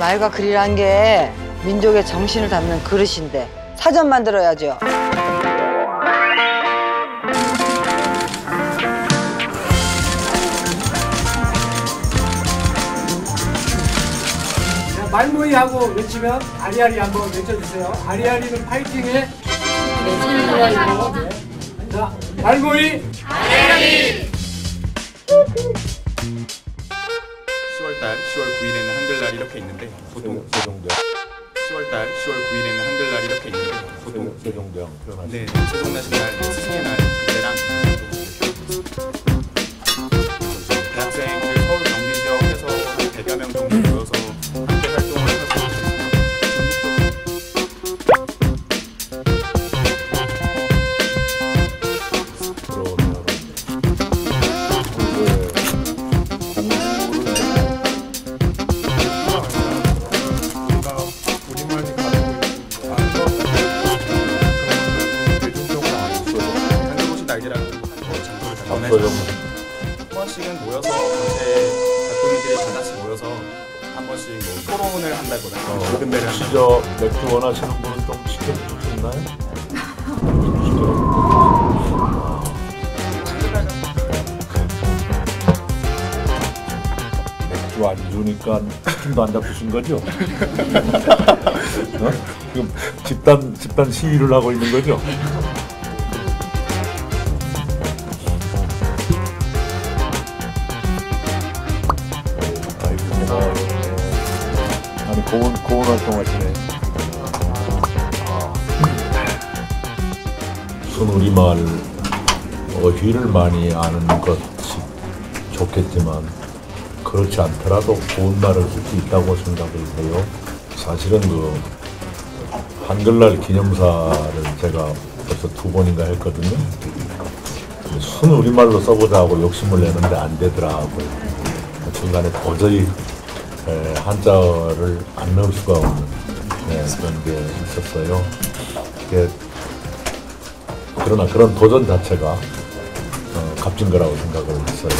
말과 글이란 게 민족의 정신을 담는 그릇인데 사전 만들어야죠. 자, 말모이 하고 외치면 아리아리 한번 외쳐주세요. 아리아리는 파이팅의 신이라이고. 자, 말모이 10월달 이 이렇게 있는데 보통 세종대왕, 10월달 10월 9일에는 한글날이 이렇게 있는데 보통 세종대왕 표현하시 네 세종나신 날 스승의 날 그때랑 대학생들 한 번씩은 모여서 전체 작동인들이 다 같이 모여서 한 번씩 뭐 토론을 한다거나 모든 배를 시저 맥주 원하시는 분은 좀 시켜줄 수 있나요? 시켜. 맥주 안 주니까 치킨도 안 잡수신 거죠? 어? 지금 집단 집단 시위를 하고 있는 거죠? 고운 고운 활동하시네. 순우리말 어휘를 많이 아는 것이 좋겠지만 그렇지 않더라도 고운 말을 할수 있다고 생각을 해요. 사실은 그 한글날 기념사를 제가 벌써 두 번인가 했거든요. 순 우리말로 써보자고 욕심을 내는데 안 되더라고요. 중간에 도저히 에, 예, 한자를 안 넣을 수가 없는 예, 그런 게 있었어요. 그러나 그런 도전 자체가 어, 값진 거라고 생각을 했어요.